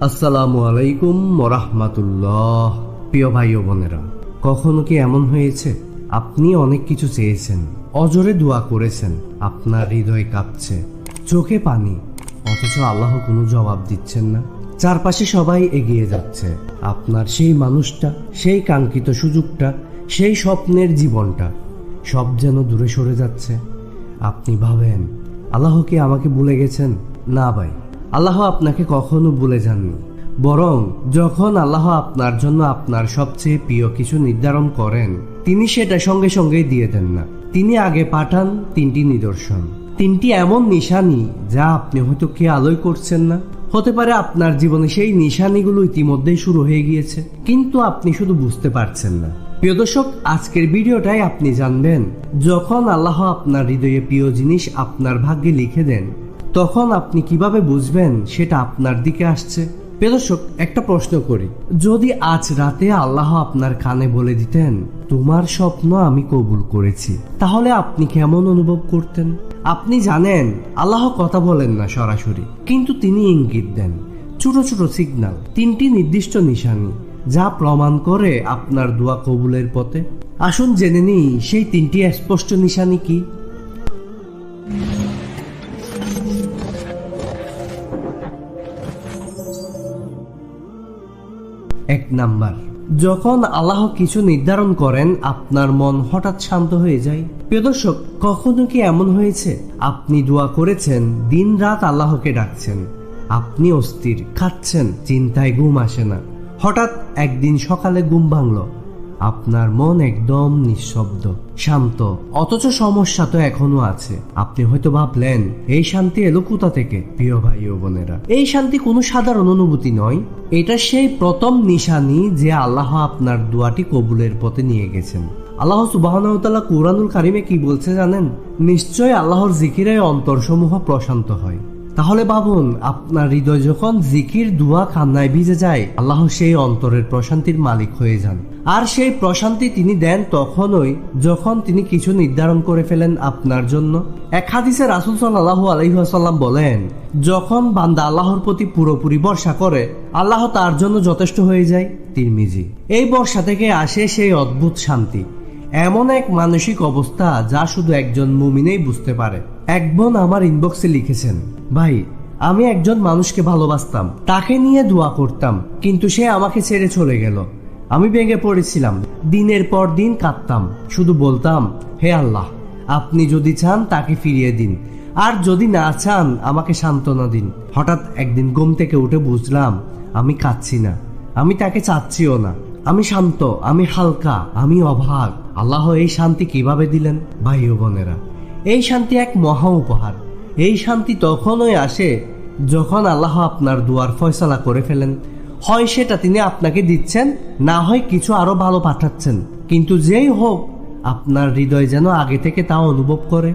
আসসালামু আলাইকুম মরাহমাতুল্লাহ প্রিয় ভাই ও বোনেরা। কখনো কি এমন হয়েছে? আপনি অনেক কিছু চেয়েছেন, অজরে দোয়া করেছেন, আপনার হৃদয় কাঁপছে, চোখে পানি, অথচ আল্লাহ কোনো জবাব দিচ্ছেন না। চারপাশে সবাই এগিয়ে যাচ্ছে, আপনার সেই মানুষটা, সেই কাঙ্ক্ষিত সুযোগটা, সেই স্বপ্নের জীবনটা। সব যেন দূরে সরে যাচ্ছে। আপনি ভাবেন, আল্লাহ কি আমাকে ভুলে গেছেন? না ভাই, আল্লাহ আপনাকে কখনো ভুলে যাননি। বরং যখন আল্লাহ আপনার জন্য আপনার সবচেয়ে প্রিয় কিছু নির্ধারণ করেন, তিনি সেটা সঙ্গে সঙ্গেই দিয়ে দেন না। তিনি আগে পাঠান তিনটি নিদর্শন। তিনটি এমন নিশানি যা আপনি হয়তো কে আলোয় করছেন না। হতে পারে আপনার জীবনে সেই নিশানিগুলো ইতিমধ্যেই শুরু হয়ে গিয়েছে, কিন্তু আপনি শুধু বুঝতে পারছেন না। প্রিয় দর্শক, আজকের ভিডিওটাই আপনি জানবেন। যখন আল্লাহ আপনার হৃদয়ে প্রিয় জিনিস আপনার ভাগ্যে লিখে দেন, তখন আপনি কীভাবে বুঝবেন সেটা আপনার দিকে আসছে? প্রিয় দর্শক, একটা প্রশ্ন করি। যদি আজ রাতে আল্লাহ আপনার কানে বলে দিতেন, তোমার স্বপ্ন আমি কবুল করেছি তাহলে আপনি কেমন অনুভব করতেন? আপনি জানেন, আল্লাহ কথা বলেন না সরাসরি, কিন্তু তিনি ইঙ্গিত দেন। ছোট ছোট সিগন্যাল তিনটি নির্দিষ্ট নিশানি যা প্রমাণ করে আপনার দোয়া কবুলের পথে। আসুন জেনে নিই, সেই তিনটি স্পষ্ট নিশানি কি? এক নাম্বার, যখন আল্লাহ কিছু নির্ধারণ করেন, আপনার মন হঠাৎ শান্ত হয়ে যায়। প্রিয় দর্শক, কখনো কি এমন হয়েছে? আপনি দোয়া করেছেন দিন রাত আল্লাহকে ডাকছেন। আপনি অস্থির খাচ্ছেন, চিন্তায় ঘুম আসে না। হঠাৎ একদিন সকালে ঘুম ভাঙলো। আপনার মন একদম নিঃশব্দ, শান্ত। অথচ সমস্যা তো এখনও আছে। আপনি হয়তো ভাবলেন, এই শান্তি এলো কোথা থেকে? প্রিয় ভাই ও বোনেরা, এই শান্তি কোনো সাধারণ অনুভূতি নয়। এটা সেই প্রথম নিশানি যে আল্লাহ আপনার দোয়াটি কবুলের পথে নিয়ে গেছেন। আল্লাহ সুবাহতাল্লাহ কুরআনুল কারিমে কি বলছে জানেন? নিশ্চয় আল্লাহর জিকিরে অন্তরসমূহ প্রশান্ত হয়। তাহলে ভাবুন, আপনার হৃদয় যখন জিকির, দুয়া, কান্নায় ভিজে যায়, আল্লাহ সেই অন্তরের প্রশান্তির মালিক হয়ে যান। আর সেই প্রশান্তি তিনি দেন তখনই যখন তিনি কিছু নির্ধারণ করে ফেলেন আপনার জন্য। এক হাদিসে রাসুল সাল্লাহ আলহিহাসাল্লাম বলেন, যখন বান্দা আল্লাহর প্রতি পুরোপুরি বর্ষা করে, আল্লাহ তার জন্য যথেষ্ট হয়ে যায়। তিরমিজি, এই বর্ষা থেকে আসে সেই অদ্ভুত শান্তি। এমন এক মানসিক অবস্থা যা শুধু একজন মুমিনেই বুঝতে পারে। এক বোন আমার ইনবক্সে লিখেছেন, ভাই, আমি একজন মানুষকে ভালোবাসতাম, তাকে নিয়ে দোয়া করতাম, কিন্তু সে আমাকে ছেড়ে চলে গেল। আমি ভেঙে পড়েছিলাম, দিনের পর দিন কাঁদতাম, শুধু বলতাম, হে আল্লাহ, আপনি যদি চান তাকে ফিরিয়ে দিন, আর যদি না চান, আমাকে সান্ত্বনা দিন। হঠাৎ একদিন ঘুম থেকে উঠে বুঝলাম, আমি কাঁদছি না, আমি তাকে চাচ্ছিও না, আমি শান্ত, আমি হালকা, আমি অভাগ। আল্লাহ এই শান্তি কীভাবে দিলেন? ভাই ও বোনেরা এই শান্তি এক মহা উপহার। এই শান্তি তখনই আসে যখন আল্লাহ আপনার দুয়ার ফয়সালা করে ফেলেন। হয় সেটা তিনি আপনাকে দিচ্ছেন, না হয় কিছু আরও ভালো পাঠাচ্ছেন। কিন্তু যেই হোক, আপনার হৃদয় যেন আগে থেকে তা অনুভব করে।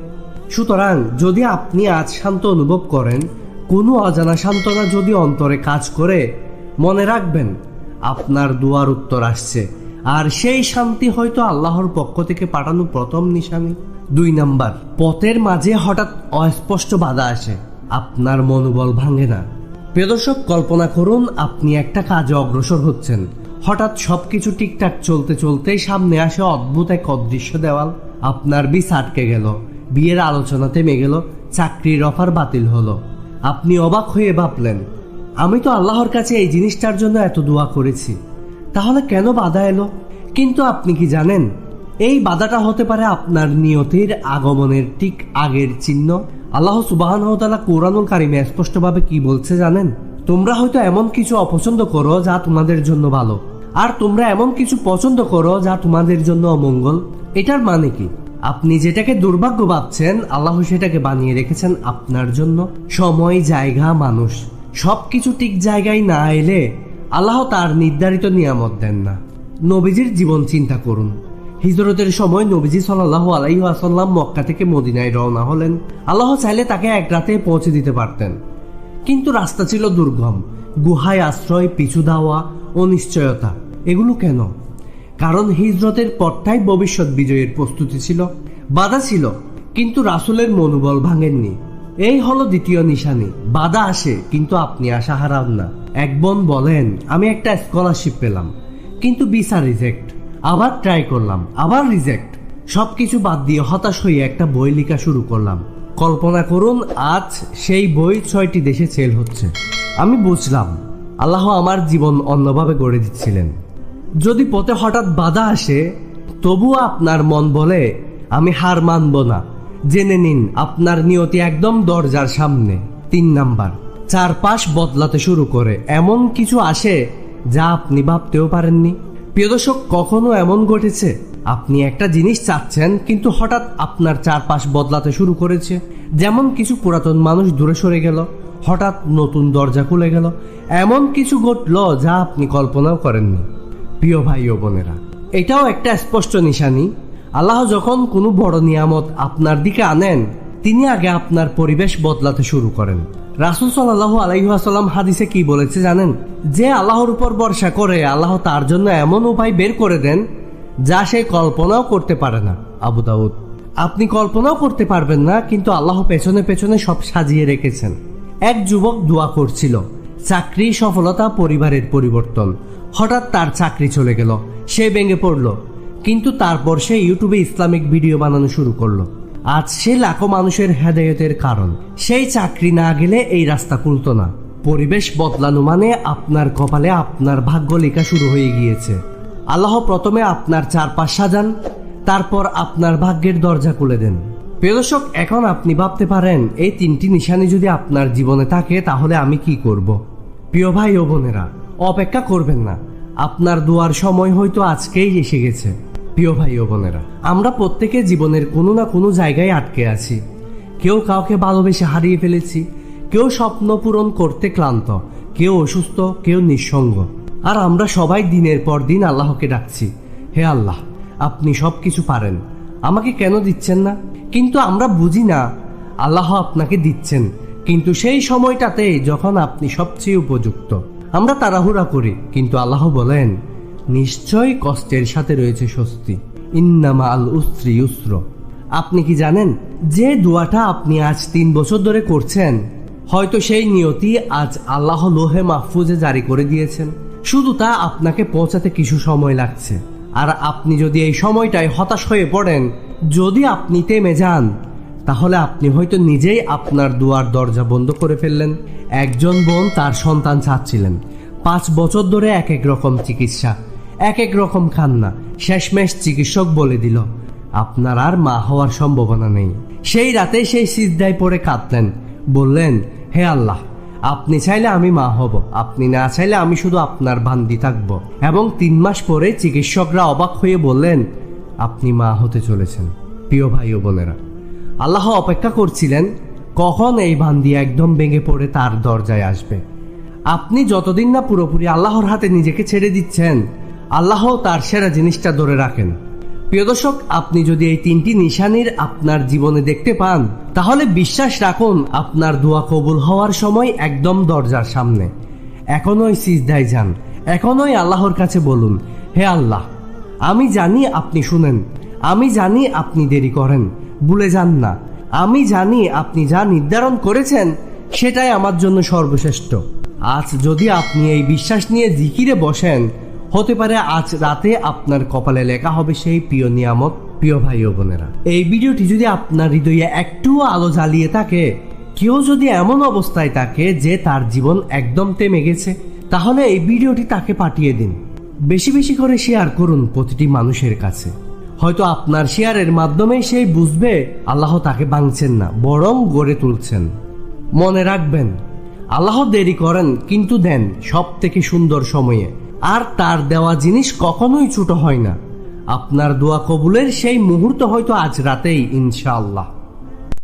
সুতরাং যদি আপনি আজ শান্ত অনুভব করেন, কোনো অজানা সান্ত্বনা যদি অন্তরে কাজ করে, মনে রাখবেন, আপনার দুয়ার উত্তর আসছে। আর সেই শান্তি হয়তো আল্লাহর পক্ষ থেকে পাঠানো প্রথম নিশানি। দুই নাম্বার, পথের মাঝে হঠাৎ অস্পষ্ট বাধা আসে। আপনার মনোবল ভাঙে না। প্রিয়দর্শক কল্পনা করুন, আপনি একটা কাজে অগ্রসর হচ্ছেন। হঠাৎ সবকিছু ঠিকঠাক চলতে চলতেই সামনে আসে অদ্ভুত এক অদৃশ্য দেওয়াল। আপনার বিষ আটকে গেল। বিয়ের আলোচনা থেমে গেল। চাকরির অফার বাতিল হলো। আপনি অবাক হয়ে ভাবলেন, আমি তো আল্লাহর কাছে এই জিনিসটার জন্য এত দোয়া করেছি। তাহলে কেন বাধা এলো? কিন্তু আপনি কি জানেন এই বাধাটা হতে পারে আপনার নিয়তির আগমনের ঠিক আগের চিহ্ন। আল্লাহ সুবাহান কোরআনুল কারিমে স্পষ্টভাবে কি বলছে জানেন? তোমরা হয়তো এমন কিছু অপছন্দ করো যা তোমাদের জন্য ভালো। আর তোমরা এমন কিছু পছন্দ করো যা তোমাদের জন্য অমঙ্গল। এটার মানে কি? আপনি যেটাকে দুর্ভাগ্য ভাবছেন, আল্লাহ সেটাকে বানিয়ে রেখেছেন আপনার জন্য। সময়, জায়গা, মানুষ। সবকিছু ঠিক জায়গায় না এলে আল্লাহ তার নির্ধারিত নিয়ামত দেন না। নবীজির জীবন চিন্তা করুন। হিজরতের সময় নবীজি সাল্লাহ আলাই আসাল্লাম মক্কা থেকে মদিনায় রওনা হলেন। আল্লাহ চাইলে তাকে এক রাতে পৌঁছে দিতে পারতেন। কিন্তু রাস্তা ছিল দুর্গম, গুহায় আশ্রয়, পিছু দেওয়া অনিশ্চয়তা। এগুলো কেন? কারণ হিজরতের পরটাই ভবিষ্যৎ বিজয়ের প্রস্তুতি ছিল, বাধা ছিল, কিন্তু রাসুলের মনোবল ভাঙেননি। এই হলো দ্বিতীয় নিশানি, বাধা আসে, কিন্তু আপনি আশা হারান না। এক বোন বলেন, আমি একটা স্কলারশিপ পেলাম, কিন্তু ভিসা রিজেক্ট আবার ট্রাই করলাম, আবার রিজেক্ট সবকিছু বাদ দিয়ে হতাশ হয়ে একটা বই লেখা শুরু করলাম। কল্পনা করুন, আজ সেই বই ছয়টি দেশে সেল হচ্ছে। আমি বুঝলাম, আল্লাহ আমার জীবন অন্যভাবে গড়ে দিচ্ছিলেন। যদি পথে হঠাৎ বাধা আসে, তবুও আপনার মন বলে, আমি হার মানব না। জেনে নিন, আপনার নিয়তি একদম দরজার সামনে। তিন নাম্বার, চারপাশ বদলাতে শুরু করে। এমন কিছু আসে যা আপনি ভাবতেও পারেননি। প্রিয় দর্শক, কখনো এমন ঘটেছে? আপনি একটা জিনিস চাচ্ছেন, কিন্তু হঠাৎ আপনার চারপাশ বদলাতে শুরু করেছে। যেমন কিছু পুরাতন মানুষ দূরে সরে গেল, হঠাৎ নতুন দরজা খুলে গেল। এমন কিছু ঘটল যা আপনি কল্পনাও করেননি। প্রিয় ভাই ও বোনেরা, এটাও একটা স্পষ্ট নিশানি। আল্লাহ যখন কোনো বড় নিয়ামত আপনার দিকে আনেন তিনি আগে আপনার পরিবেশ বদলাতে শুরু করেন। রাসুল সাল্লাহ আলাইহাসাল্লাম হাদিসে কি বলেছে জানেন? যে আল্লাহর উপর ভরসা করে আল্লাহ তার জন্য এমন উপায় বের করে দেন, যা সে কল্পনাও করতে পারে না। আবু দাউদ, আপনি কল্পনাও করতে পারবেন না, কিন্তু আল্লাহ পেছনে পেছনে সব সাজিয়ে রেখেছেন। এক যুবক দোয়া করছিল, চাকরি সফলতা পরিবারের পরিবর্তন। হঠাৎ তার চাকরি চলে গেল, সে ভেঙে পড়ল। কিন্তু তারপর সে ইউটিউবে ইসলামিক ভিডিও বানানো শুরু করল। আজ সে লাখো মানুষের হেদায়তের কারণ। সেই চাকরি না গেলে এই রাস্তা খুলতো না। পরিবেশ বদলানো মানে আপনার কপালে আপনার ভাগ্য লেখা শুরু হয়ে গিয়েছে। আল্লাহ প্রথমে আপনার চারপাশ সাজান, তারপর আপনার ভাগ্যের দরজা খুলে দেন। প্রিয় দর্শক, এখন আপনি ভাবতে পারেন, এই তিনটি নিশানি যদি আপনার জীবনে থাকে, তাহলে আমি কি করব। প্রিয় ভাই ও বোনেরা, অপেক্ষা করবেন না। আপনার দুয়ার সময় হয়তো আজকেই এসে গেছে। প্রিয় ভাই ও বোনেরা, আমরা প্রত্যেকে জীবনের কোনো না কোনো জায়গায় আটকে আছি। কেউ কাউকে ভালোবেসে হারিয়ে ফেলেছি, কেউ স্বপ্ন পূরণ করতে ক্লান্ত, কেউ অসুস্থ, কেউ নিঃসঙ্গ। আর আমরা সবাই দিনের পর দিন আল্লাহকে ডাকছি, হে আল্লাহ, আপনি সব কিছু পারেন, আমাকে কেন দিচ্ছেন না? কিন্তু আমরা বুঝি না, আল্লাহ আপনাকে দিচ্ছেন, কিন্তু সেই সময়টাতে যখন আপনি সবচেয়ে উপযুক্ত। আমরা তাড়াহুড়া করি, কিন্তু আল্লাহ বলেন নিশ্চয় কষ্টের সাথে রয়েছে স্বস্তি। ইন্নামা আল উস্ত্রি ইউস্র। আপনি কি জানেন, যে দোয়াটা আপনি আজ তিন বছর ধরে করছেন, হয়তো সেই নিয়তি আজ আল্লাহ লোহে মাহফুজে জারি করে দিয়েছেন। শুধু তা আপনাকে পৌঁছাতে কিছু সময় লাগছে। আর আপনি যদি এই সময়টায় হতাশ হয়ে পড়েন, যদি আপনি তেমে যান, তাহলে আপনি হয়তো নিজেই আপনার দুয়ার দরজা বন্ধ করে ফেললেন। একজন বোন তার সন্তান চাচ্ছিলেন। পাঁচ বছর ধরে এক এক রকম চিকিৎসা। এক এক রকম খান না শেষমেশ চিকিৎসক বলে দিল, আপনার আর মা হওয়ার সম্ভাবনা নেই। সেই রাতে সেই সিজদায় পড়ে কাঁদলেন। বললেন, হে আল্লাহ, আপনি চাইলে আমি মা হব, আপনি না চাইলে আমি শুধু আপনার বান্দি থাকব। এবং তিন মাস পরে চিকিৎসকরা অবাক হয়ে বললেন, আপনি মা হতে চলেছেন, প্রিয় ভাই ও বোনেরা। আল্লাহ অপেক্ষা করছিলেন, কখন এই বান্দি একদম ভেঙে পড়ে তার দরজায় আসবে। আপনি যতদিন না পুরোপুরি আল্লাহর হাতে নিজেকে ছেড়ে দিচ্ছেন আল্লাহ তার সেরা জিনিসটা ধরে রাখেন। প্রিয় দর্শক, আপনি যদি এই তিনটি নিশানির আপনার জীবনে দেখতে পান, তাহলে বিশ্বাস রাখুন আপনার দোয়া কবুল হওয়ার সময় একদম দরজার সামনে। এখনই সিজদায় যান। এখনই আল্লাহর কাছে বলুন, হে আল্লাহ, আমি জানি আপনি শুনেন, আমি জানি আপনি দেরি করেন, ভুলে যান না। আমি জানি আপনি যা নির্ধারণ করেছেন, সেটাই আমার জন্য সর্বশ্রেষ্ঠ। আজ যদি আপনি এই বিশ্বাস নিয়ে জিকিরে বসেন হতে পারে আজ রাতে আপনার কপালে লেখা হবে সেই প্রিয় নিয়ামত প্রিয় ভাই ও বোনেরা। এই ভিডিওটি যদি আপনার হৃদয়ে একটুও আলো জ্বালিয়ে থাকে, কেউ যদি এমন অবস্থায় থাকে যে তার জীবন একদম থেমে গেছে, তাহলে এই ভিডিওটি তাকে পাঠিয়ে দিন। বেশি বেশি করে শেয়ার করুন প্রতিটি মানুষের কাছে। হয়তো আপনার শেয়ারের মাধ্যমে সেই বুঝবে আল্লাহ তাকে ভাঙছেন না, বরং গড়ে তুলছেন। মনে রাখবেন, আল্লাহ দেরি করেন, কিন্তু দেন সব থেকে সুন্দর সময়ে। আর তার দেওয়া জিনিস কখনোই ছোট হয় না। আপনার দোয়া কবুলের সেই মুহূর্ত হয়তো আজ রাতেই, ইনশাআল্লাহ।